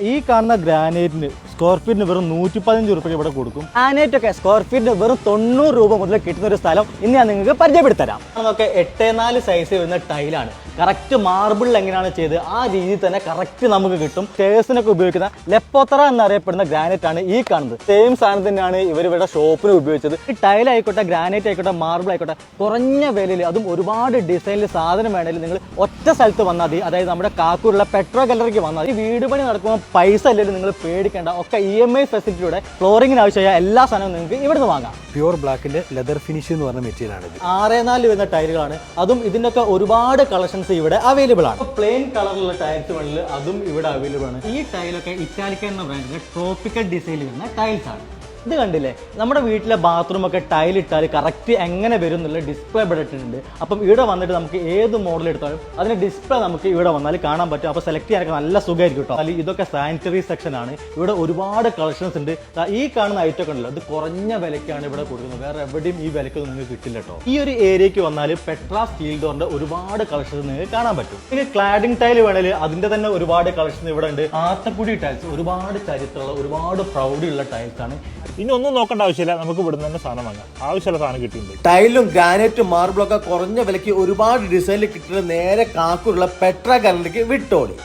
ഈ കാണുന്ന ഗ്രാനൈറ്റിന് സ്ക്വയർ ഫീറ്റിന് വെറും നൂറ്റി പതിനഞ്ച് റുപ്യ ഇവിടെ കൊടുക്കും. ആനേറ്റ് ഒക്കെ സ്ക്വയർ ഫീറ്റിന് വെറും തൊണ്ണൂറ് രൂപ മുതൽ കിട്ടുന്ന ഒരു സ്ഥലം ഇന്ന് ഞാൻ നിങ്ങൾക്ക് പരിചയപ്പെടുത്തരാം. നമുക്ക് എട്ട് നാല് സൈസ് വരുന്ന ടൈലാണ് കറക്റ്റ് മാർബിളിൽ എങ്ങനെയാണ് ചെയ്ത് ആ രീതിയിൽ തന്നെ കറക്റ്റ് നമുക്ക് കിട്ടും. സ്റ്റേഴ്സിനൊക്കെ ഉപയോഗിക്കുന്ന ലെപ്പോത്തറ എന്നറിയപ്പെടുന്ന ഗ്രാനൈറ്റ് ആണ് ഈ കാണുന്നത്. സെയിം സാധനം തന്നെയാണ് ഇവർ ഇവിടെ ഷോപ്പിന് ഉപയോഗിച്ചത്. ഈ ടൈൽ ആയിക്കോട്ടെ ഗ്രാനൈറ്റ് ആയിക്കോട്ടെ മാർബിൾ ആയിക്കോട്ടെ കുറഞ്ഞ വിലയിൽ അതും ഒരുപാട് ഡിസൈനിൽ സാധനം വേണമെങ്കിൽ നിങ്ങൾ ഒറ്റ സ്ഥലത്ത് വന്നാൽ മതി. അതായത് നമ്മുടെ കാക്കൂരുള്ള പെട്രോ ഗാലറിക്ക് വന്നാൽ മതി. ഈ വീട് പണി നടക്കുമ്പോൾ പൈസ അല്ലെങ്കിൽ നിങ്ങൾ പേടിക്കേണ്ട. ഒക്കെ ഇ എം ഐ ഫെസിലിറ്റിയുടെ ഫ്ലോറിങ്ങിന് ആവശ്യമായ എല്ലാ സാധനവും നിങ്ങൾക്ക് ഇവിടുന്ന് വാങ്ങാം. പ്യുവർ ബ്ലാക്കിന്റെ ലെതർ ഫിനിഷ് എന്ന് പറഞ്ഞ മെറ്റീരിയൽ ആണ് ഇത്. ആറ് നാല് വരുന്ന ടയറുകളാണ് അതും ഇതിന്റെയൊക്കെ ഒരുപാട് കളക്ഷൻസ് ഇവിടെ അവൈലബിൾ ആണ്. പ്ലെയിൻ കളറിലുള്ള ടയർസ് വേണമെങ്കിൽ അതും ഇവിടെ അവൈലബിൾ ആണ്. ഈ ടൈലൊക്കെ ഇറ്റാലിക്ക എന്ന ബ്രാൻഡിന്റെ ട്രോപ്പിക്കൽ ഡിസൈനിൽ വരുന്ന ടൈൽസ് ആണ്. ഇത് കണ്ടില്ലേ? നമ്മുടെ വീട്ടിലെ ബാത്റൂം ഒക്കെ ടൈൽ ഇട്ടാൽ കറക്റ്റ് എങ്ങനെ വരും എന്നുള്ള ഡിസ്പ്ലേ ഇവിടെ അപ്പം ഇവിടെ വന്നിട്ട് നമുക്ക് ഏത് മോഡൽ എടുത്താലും അതിന്റെ ഡിസ്പ്ലേ നമുക്ക് ഇവിടെ വന്നാൽ കാണാൻ പറ്റും. അപ്പോൾ സെലക്ട് ചെയ്യാനൊക്കെ നല്ല സുഖമായിരിക്കും കേട്ടോ. അല്ലെങ്കിൽ ഇതൊക്കെ സാനിറ്ററി സെക്ഷൻ ആണ്. ഇവിടെ ഒരുപാട് കളക്ഷൻസ് ഉണ്ട്. ഈ കാണുന്ന ഐറ്റം ഒക്കെ ഉണ്ടല്ലോ ഇത് കുറഞ്ഞ വിലക്കാണ് ഇവിടെ കൊടുക്കുന്നത്. വേറെ എവിടെയും ഈ വിലക്ക് നിങ്ങൾക്ക് കിട്ടില്ല കേട്ടോ. ഈ ഒരു ഏരിയയ്ക്ക് വന്നാൽ പെട്ര സ്റ്റീൽ ഡോറിന്റെ ഒരുപാട് കളക്ഷൻസ് നിങ്ങൾക്ക് കാണാൻ പറ്റും. പിന്നെ ക്ലാഡിംഗ് ടൈൽ വേണമെങ്കിൽ അതിന്റെ തന്നെ ഒരുപാട് കളക്ഷൻസ് ഇവിടെ ഉണ്ട്. ആത്തക്കുടി ടൈൽസ് ഒരുപാട് ചരിത്രമുള്ള ഒരുപാട് പ്രൗഡിയുള്ള ടൈൽസ് ആണ്. ഇനി ഒന്നും നോക്കേണ്ട ആവശ്യമില്ല. നമുക്ക് ഇവിടുന്ന് തന്നെ സാധനം വാങ്ങാം. ആവശ്യമുള്ള സാധനം കിട്ടിയിട്ടുണ്ട്. ടൈലും ഗ്രാനൈറ്റും മാർബിളും ഒക്കെ കുറഞ്ഞ വിലയ്ക്ക് ഒരുപാട് ഡിസൈനിൽ കിട്ടുന്ന നേരെ കാക്കൂരുള്ള പെട്ര ഗാലറിക്ക് വിട്ടോളി.